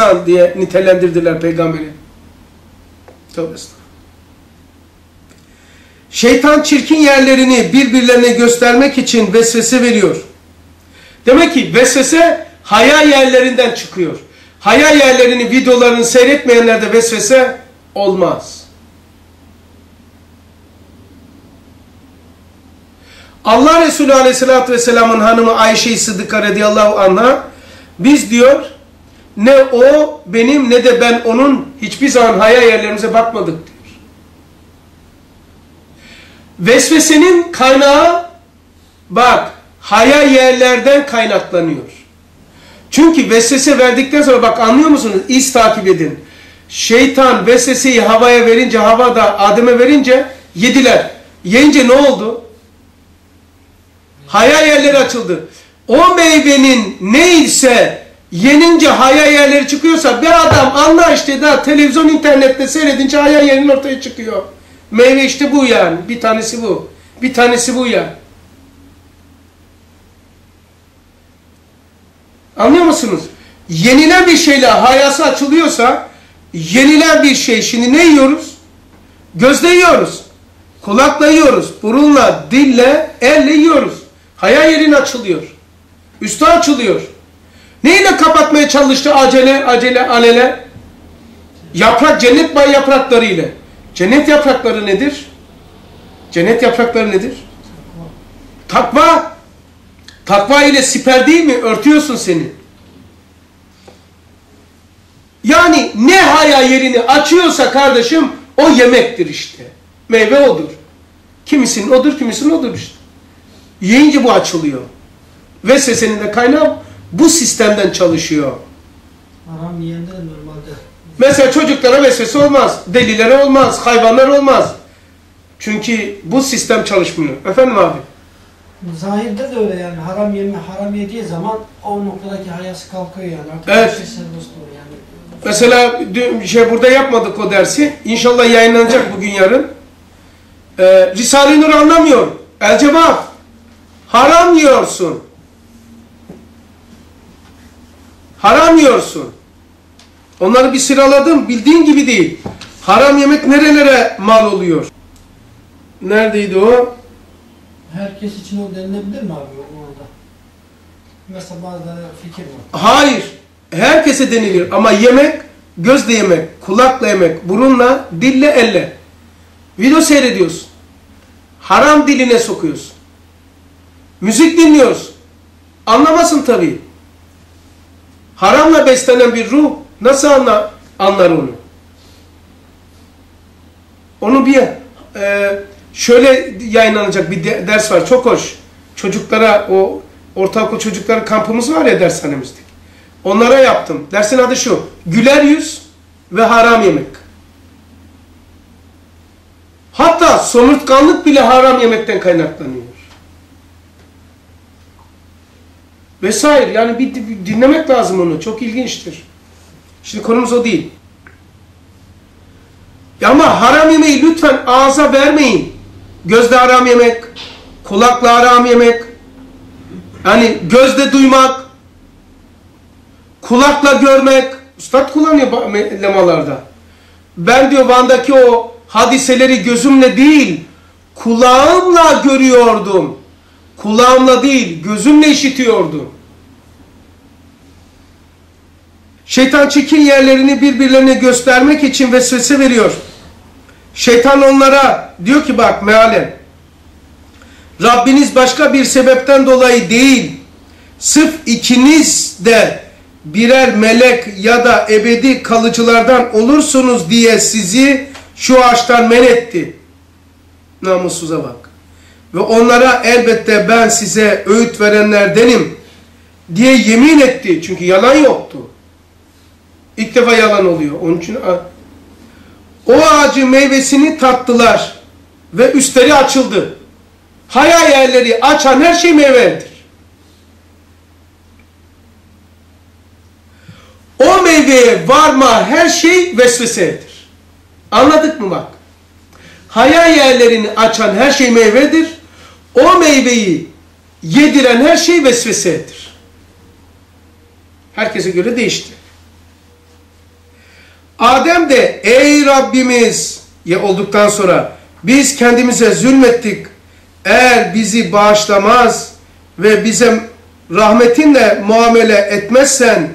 insan diye nitelendirdiler peygamberi. Tövbe. Şeytan çirkin yerlerini birbirlerine göstermek için vesvese veriyor. Demek ki vesvese haya yerlerinden çıkıyor. Haya yerlerini, videolarını seyretmeyenlerde vesvese olmaz. Allah Resulü Aleyhisselatü Vesselam'ın hanımı Ayşe-i Sıddıka radıyallahu anh'a biz diyor ne o benim ne de ben onun hiçbir zaman haya yerlerimize bakmadık diyor. Vesvesenin kaynağı bak haya yerlerden kaynaklanıyor. Çünkü vesvese verdikten sonra bak anlıyor musunuz? İz takip edin. Şeytan vesveseyi havaya verince, hava da Adem'e verince yediler. Yiyince ne oldu? Haya yerleri açıldı. O meyvenin neyse yenince haya yerleri çıkıyorsa bir adam anla işte daha televizyon internette seyredince haya yerinin ortaya çıkıyor. Meyve işte bu yani. Bir tanesi bu. Bir tanesi bu yani. Anlıyor musunuz? Yenilen bir şeyle hayası açılıyorsa yenilen bir şey. Şimdi ne yiyoruz? Gözle yiyoruz. Kulakla yiyoruz. Burunla, dille, elle yiyoruz. Haya yerin açılıyor. Üstü açılıyor. Neyle kapatmaya çalıştı acele, acele, alele? Yaprak, cennet bay yaprakları ile. Cennet yaprakları nedir? Cennet yaprakları nedir? Takva. Takva ile siper değil mi? Örtüyorsun seni. Yani ne haya yerini açıyorsa kardeşim o yemektir işte. Meyve odur. Kimisinin odur, kimisinin odur işte. Yiyince bu açılıyor. Vesvesenin de kaynağı bu sistemden çalışıyor. Haram yiyende de normalde. Mesela çocuklara vesvese olmaz, delilere olmaz, hayvanlar olmaz. Çünkü bu sistem çalışmıyor. Efendim abi? Zahirde de öyle yani haram yeme haram yediği zaman o noktadaki hayası kalkıyor yani. Artık Evet. şey yani. Mesela dün şey burada yapmadık o dersi. İnşallah yayınlanacak bugün yarın. Ee, Risale-i Nur anlamıyor. El cevap. Haram yiyorsun. Haram yiyorsun. Onları bir sıraladım. Bildiğin gibi değil. Haram yemek nerelere mal oluyor? Neredeydi o? Herkes için o denilebilir mi abi orada? Mesela bazıları fikir var. Hayır. Herkese denilir ama yemek gözle yemek, kulakla yemek, burunla, dille, elle. Video seyrediyorsun. Haram diline sokuyorsun. Müzik dinliyorsun. Anlamasın tabii. Haramla beslenen bir ruh nasıl anla, anlar onu? Onu bir e, şöyle yayınlanacak bir de- ders var. Çok hoş. Çocuklara o ortaokul çocukları kampımız var ya dershanemizde. Onlara yaptım. Dersin adı şu. Güler yüz ve haram yemek. Hatta somurtkanlık bile haram yemekten kaynaklanıyor. Vesaire. Yani bir, bir dinlemek lazım onu. Çok ilginçtir. Şimdi konumuz o değil. Ama haram yemeği lütfen ağza vermeyin. Gözle haram yemek, kulakla haram yemek, yani gözle duymak, kulakla görmek. Üstad kullanıyor lemalarda. Ben diyor Van'daki o hadiseleri gözümle değil, kulağımla görüyordum. Kulağımla değil, gözümle işitiyordum. Şeytan çirkin yerlerini birbirlerine göstermek için vesvese veriyor. Şeytan onlara diyor ki bak mealen. Rabbiniz başka bir sebepten dolayı değil, sırf ikiniz de birer melek ya da ebedi kalıcılardan olursunuz diye sizi şu ağaçtan men etti. Namussuza bak. Ve onlara elbette ben size öğüt verenlerdenim diye yemin etti. Çünkü yalan yoktu. İlk defa yalan oluyor. Onun için o ağacın meyvesini tattılar ve üstleri açıldı. Haya yerleri açan her şey meyvedir. O meyveye varma her şey vesvesedir. Anladık mı bak? Haya yerlerini açan her şey meyvedir. O meyveyi yediren her şey vesvesedir. Herkese göre değişti. Adem de ey Rabbimiz ya olduktan sonra biz kendimize zulmettik. Eğer bizi bağışlamaz ve bize rahmetinle muamele etmezsen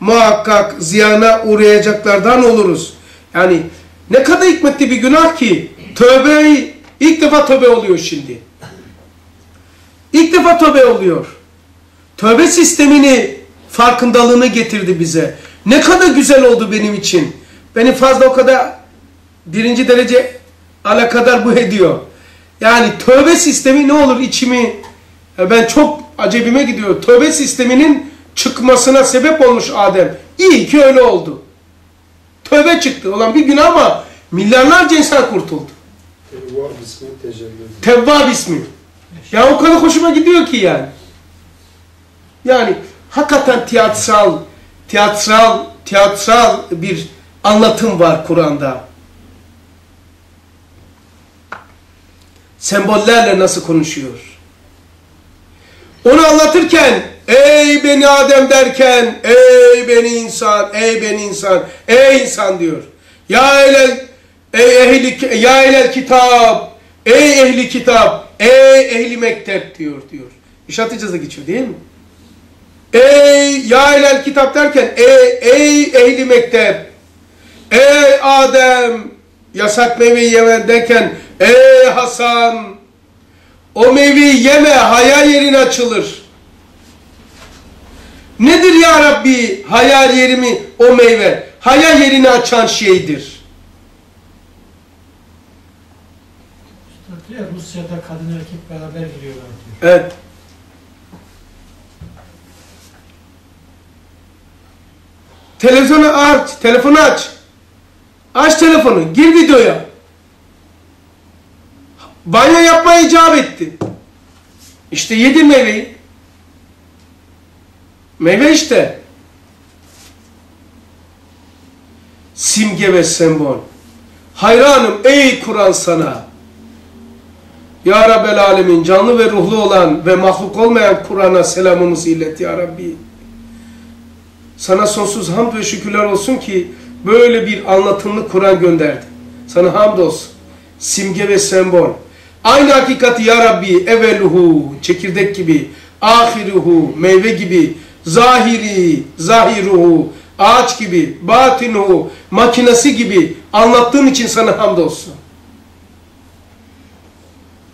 muhakkak ziyana uğrayacaklardan oluruz. Yani ne kadar hikmetli bir günah ki tövbe ilk defa tövbe oluyor şimdi. İlk defa tövbe oluyor. Tövbe sistemini farkındalığını getirdi bize. Ne kadar güzel oldu benim için. Beni fazla o kadar birinci derece alakadar bu ediyor. Yani tövbe sistemi ne olur içimi ya ben çok acebime gidiyor. Tövbe sisteminin çıkmasına sebep olmuş Adem. İyi ki öyle oldu. Tövbe çıktı. Olan bir gün ama milyarlarca insan kurtuldu. Tevvab ismi tecelli. Tevvab ismi. Ya o kadar hoşuma gidiyor ki yani. Yani hakikaten tiyatral, tiyatral, tiyatral bir anlatım var Kur'an'da. Sembollerle nasıl konuşuyor? Onu anlatırken ey beni Adem derken ey beni insan, ey beni insan, ey insan diyor. Ya ehlel, ey ehli, ya ehlel kitap, ey ehli kitap, ey ehli mektep diyor diyor. İşaret da geçiyor değil mi? Ey ya ehlel kitap derken ey, ey ehli mektep, ey Adem yasak meyveyi yeme derken ey Hasan o meyveyi yeme hayal yerin açılır. Nedir ya Rabbi hayal yerimi o meyve? Hayal yerini açan şeydir. Üstad diyor, Rusya'da kadın erkek beraber giriyorlar diyor. Evet. Televizyonu aç, telefonu aç. Aç telefonu, gir videoya. Banyo yapmaya icap etti. İşte yedi meyveyi. Meyve işte. Simge ve sembol. Hayranım ey Kur'an sana. Ya Rabbel Alemin canlı ve ruhlu olan ve mahluk olmayan Kur'an'a selamımızı illet Ya Rabbi. Sana sonsuz hamd ve şükürler olsun ki böyle bir anlatımlı Kur'an gönderdi. Sana hamd olsun. Simge ve sembol. Aynı hakikati Ya Rabbi eveluhu çekirdek gibi, ahiruhu meyve gibi, zahiri, zahiruhu ağaç gibi, batinuhu makinesi gibi anlattığın için sana hamd olsun.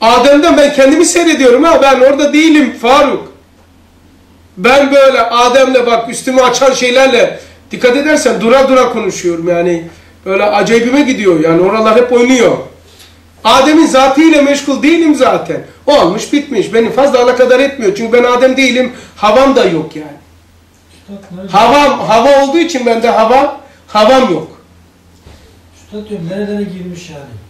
Adem'den ben kendimi seyrediyorum ha ben orada değilim Faruk. Ben böyle Adem'le bak üstümü açan şeylerle dikkat edersen dura dura konuşuyorum yani. Böyle acayibime gidiyor yani oralar hep oynuyor. Adem'in zatıyla meşgul değilim zaten. O olmuş bitmiş. Beni fazla alakadar etmiyor. Çünkü ben Adem değilim. Havam da yok yani. Üstad, Havam, hava olduğu için bende hava, havam yok. Üstad diyor nerelere girmiş yani.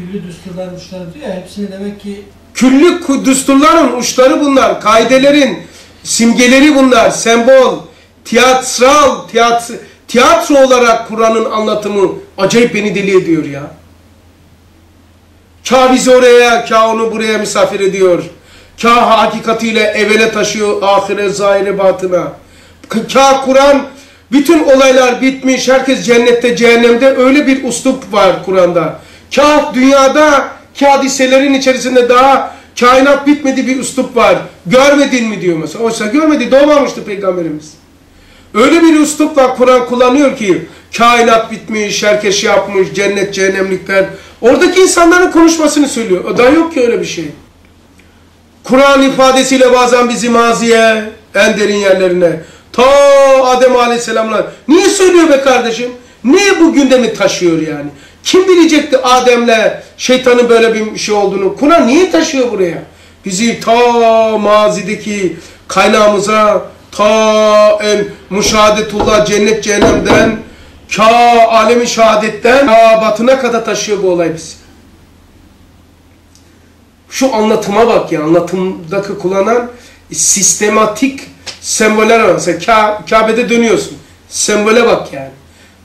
Küllü düsturlar uçları diyor ya hepsini demek ki Küllük düsturların uçları bunlar. Kaidelerin simgeleri bunlar. Sembol, tiyatral, tiyatro, tiyatro olarak Kur'an'ın anlatımı acayip beni deli ediyor ya. Kâh bizi oraya, kâh onu buraya misafir ediyor. Kâh hakikatiyle evvele taşıyor, ahire, zahire, batına. Kâh Kur'an, bütün olaylar bitmiş, herkes cennette, cehennemde öyle bir uslup var Kur'an'da. Kâh dünyada, kâh hadiselerin içerisinde daha kainat bitmedi bir uslup var. Görmedin mi diyor mesela. Oysa görmedi, doğmamıştı Peygamberimiz. Öyle bir üslupla Kur'an kullanıyor ki kainat bitmiş, herkes şey yapmış, cennet, cehennemlikler. Oradaki insanların konuşmasını söylüyor. O da yok ki öyle bir şey. Kur'an ifadesiyle bazen bizi maziye, en derin yerlerine, ta Adem Aleyhisselam'la. Niye söylüyor be kardeşim? Niye bu gündemi taşıyor yani? Kim bilecekti Adem'le şeytanın böyle bir şey olduğunu? Kur'an niye taşıyor buraya? Bizi ta mazideki kaynağımıza, ta en müşahadetullah cennet cehennemden, ka alemi şehadetten, ka batına kadar taşıyor bu olay bizi. Şu anlatıma bak ya, anlatımdaki kullanan sistematik semboller var. Mesela Ka Kabe'de dönüyorsun. Sembole bak yani.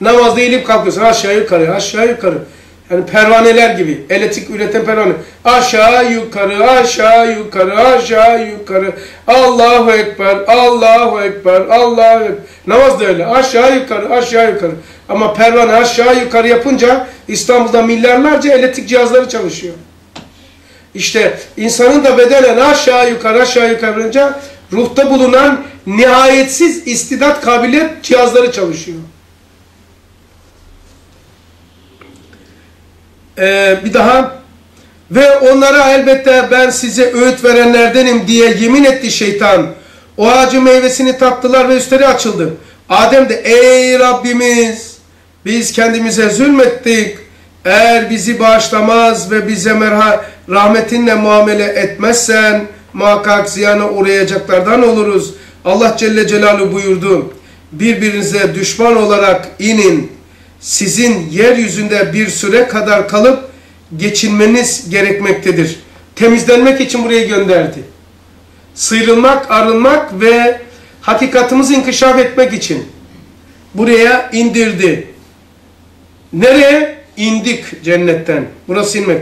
Namazda eğilip kalkıyorsun aşağı yukarı, aşağı yukarı. Yani pervaneler gibi. Elektrik üreten pervane. Aşağı yukarı, aşağı yukarı, aşağı yukarı. Allahu Ekber, Allahu Ekber, Allahu Ekber. Namaz da öyle. Aşağı yukarı, aşağı yukarı. Ama pervane aşağı yukarı yapınca İstanbul'da milyarlarca elektrik cihazları çalışıyor. İşte insanın da bedenen aşağı yukarı aşağı yukarı yapınca ruhta bulunan nihayetsiz istidat kabiliyet cihazları çalışıyor. Ee, bir daha ve onlara elbette ben size öğüt verenlerdenim diye yemin etti şeytan. O ağacın meyvesini tattılar ve üstleri açıldı. Adem de ey Rabbimiz biz kendimize zulmettik. Eğer bizi bağışlamaz ve bize merha rahmetinle muamele etmezsen muhakkak ziyana uğrayacaklardan oluruz. Allah Celle Celaluhu buyurdu. Birbirinize düşman olarak inin. Sizin yeryüzünde bir süre kadar kalıp geçinmeniz gerekmektedir. Temizlenmek için buraya gönderdi. Sıyrılmak, arınmak ve hakikatimizi inkişaf etmek için buraya indirdi. Nereye? İndik cennetten. Burası inmek.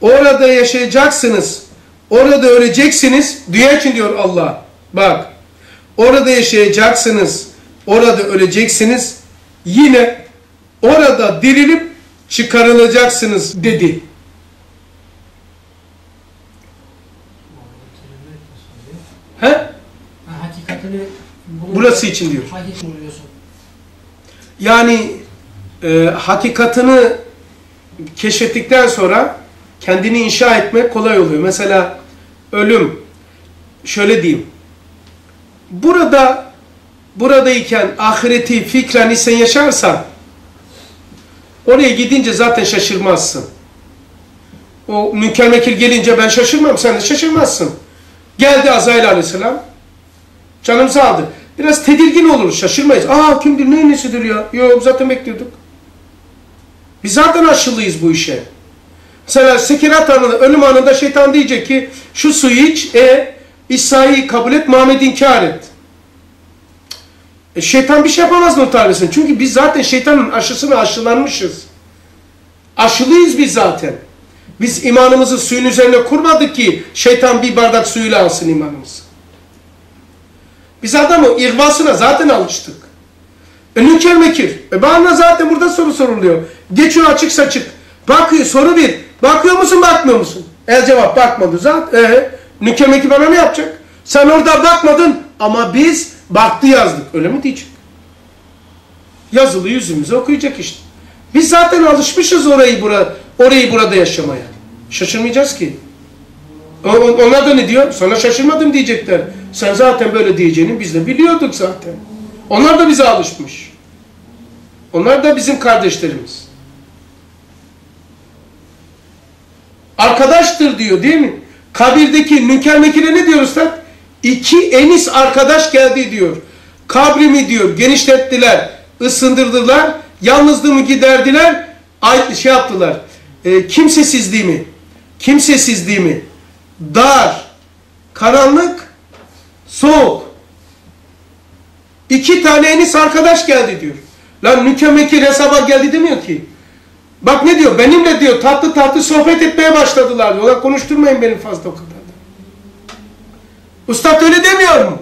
Orada yaşayacaksınız. Orada öleceksiniz. Dünya için diyor Allah. Bak. Orada yaşayacaksınız. Orada öleceksiniz. Yine orada dirilip çıkarılacaksınız dedi. He? Ha, hakikatini Burası için diyor. Yani e, hakikatını keşfettikten sonra kendini inşa etmek kolay oluyor. Mesela ölüm, şöyle diyeyim. Burada, buradayken ahireti fikren sen yaşarsan, oraya gidince zaten şaşırmazsın. O münker mekir gelince ben şaşırmam, sen de şaşırmazsın. Geldi Azrail aleyhisselam, canımızı aldı. Biraz tedirgin oluruz, şaşırmayız. Aa kimdir, neyin nesidir ya? Yok zaten bekliyorduk. Biz zaten aşılıyız bu işe. Mesela sekirat anında, ölüm anında şeytan diyecek ki şu suyu iç, e, İsa'yı kabul et, Muhammed'i inkar et. E, şeytan bir şey yapamaz tanrısın? Çünkü biz zaten şeytanın aşısına aşılanmışız. Aşılıyız biz zaten. Biz imanımızı suyun üzerine kurmadık ki şeytan bir bardak suyuyla alsın imanımızı. Biz adamın ihvasına zaten alıştık. E mekir. E bana zaten burada soru soruluyor. Geçiyor açık saçık. Bakıyor soru bir. Bakıyor musun bakmıyor musun? El cevap bakmadı zaten. E, nükir mekir bana ne yapacak? Sen orada bakmadın ama biz baktı yazdık. Öyle mi diyecek? Yazılı yüzümüze okuyacak işte. Biz zaten alışmışız orayı bura, orayı burada yaşamaya. Şaşırmayacağız ki. O- o- Onlar da ne diyor? Sana şaşırmadım diyecekler. Sen zaten böyle diyeceğini biz de biliyorduk zaten. Onlar da bize alışmış. Onlar da bizim kardeşlerimiz. Arkadaştır diyor değil mi? Kabirdeki nüker mekire ne diyor usta? İki enis arkadaş geldi diyor. Kabrimi diyor genişlettiler, ısındırdılar, yalnızlığımı giderdiler, ay, şey yaptılar. E, kimsesizliğimi, kimsesizliğimi, dar, karanlık, soğuk. İki tane enis arkadaş geldi diyor. Lan mükemmekir hesaba geldi demiyor ki. Bak ne diyor? Benimle diyor tatlı tatlı sohbet etmeye başladılar diyor. Ulan konuşturmayın beni fazla. Ustad öyle demiyor mu?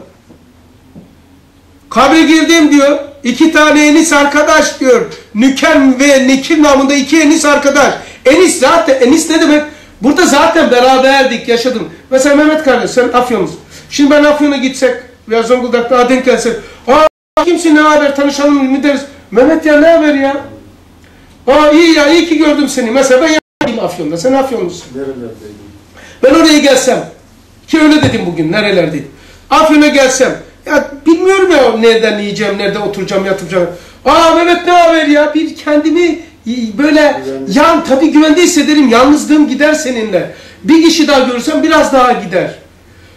Kabre girdim diyor. İki tane enis arkadaş diyor. Nükem ve Nikir namında iki enis arkadaş. Enis zaten, enis ne demek? Burada zaten beraberdik, yaşadım. Mesela Mehmet kardeş sen Afyon'uz. Şimdi ben Afyon'a gitsek veya Zonguldak'ta denk gelsek. Aa kimsin ne haber tanışalım mı deriz. Mehmet ya ne haber ya? Aa iyi ya iyi ki gördüm seni. Mesela ben Afyon'da. Sen Afyonlusun. Nerelerdeydin? Ben oraya gelsem ki öyle dedim bugün nerelerdeydim. Afyon'a gelsem ya bilmiyorum ya nereden yiyeceğim, nerede oturacağım, yatacağım. Aa Mehmet ne haber ya? Bir kendimi böyle Güvende. yan tabii güvende hissederim. Yalnızlığım gider seninle. Bir kişi daha görürsem biraz daha gider.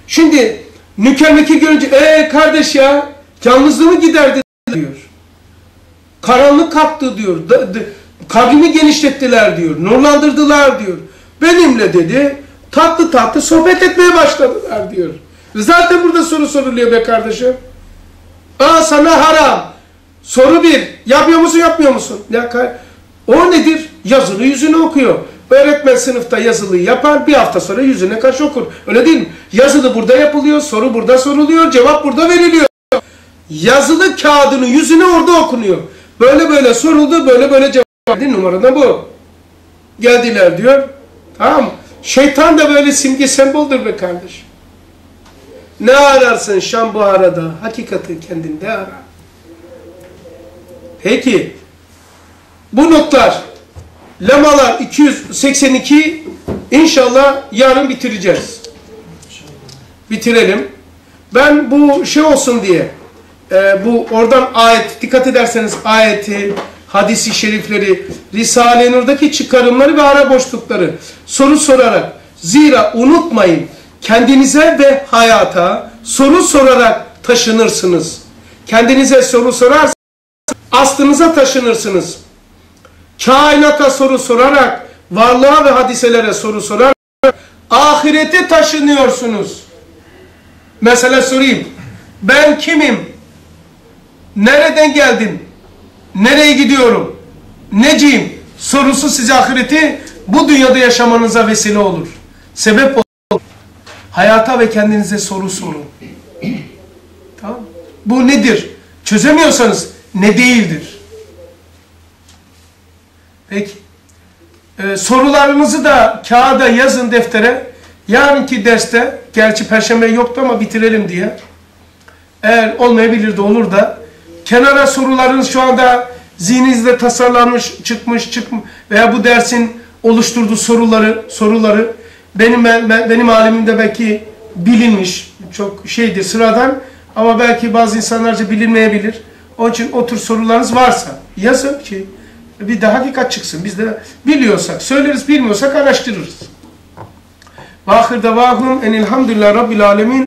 Şimdi nüker mekir görünce ee kardeş ya yalnızlığımı giderdi diyor. Karanlık kalktı diyor. Da- da- Kabrimi genişlettiler diyor. Nurlandırdılar diyor. Benimle dedi tatlı tatlı sohbet etmeye başladılar diyor. Zaten burada soru soruluyor be kardeşim. Aa sana haram. Soru bir. Yapıyor musun yapmıyor musun? Ya, o nedir? Yazılı yüzünü okuyor. Öğretmen sınıfta yazılıyı yapar, bir hafta sonra yüzüne karşı okur. Öyle değil mi? Yazılı burada yapılıyor, soru burada soruluyor, cevap burada veriliyor. Yazılı kağıdının yüzüne orada okunuyor. Böyle böyle soruldu, böyle böyle cevap verdi. Numara da bu. Geldiler diyor. Tamam mı? Şeytan da böyle simge semboldür be kardeşim. Ne ararsın Şam Buhara'da? Hakikati kendinde ara. Peki. Bu notlar lemalar 282 inşallah yarın bitireceğiz. Bitirelim. Ben bu şey olsun diye e, bu oradan ayet dikkat ederseniz ayeti, hadisi şerifleri, Risale-i Nur'daki çıkarımları ve ara boşlukları soru sorarak zira unutmayın kendinize ve hayata soru sorarak taşınırsınız. Kendinize soru sorarsanız aslınıza taşınırsınız. Kainata soru sorarak, varlığa ve hadiselere soru sorarak ahirete taşınıyorsunuz. Mesela sorayım. Ben kimim? Nereden geldim? Nereye gidiyorum? Neciyim? Sorusu size ahireti bu dünyada yaşamanıza vesile olur. Sebep olur. Hayata ve kendinize soru sorun. tamam Bu nedir? Çözemiyorsanız ne değildir? Peki. Ee, sorularınızı da kağıda yazın deftere. Yarınki derste, gerçi perşembe yoktu ama bitirelim diye. Eğer olmayabilir de olur da kenara sorularınız şu anda zihninizde tasarlanmış, çıkmış, çıkmış veya bu dersin oluşturduğu soruları, soruları benim ben- benim alemimde belki bilinmiş, çok şeydir sıradan ama belki bazı insanlarca bilinmeyebilir. Onun için o tür sorularınız varsa yazın ki bir de hakikat çıksın. Biz de biliyorsak söyleriz, bilmiyorsak araştırırız. Ve ahir davahum enilhamdülillah rabbil alemin.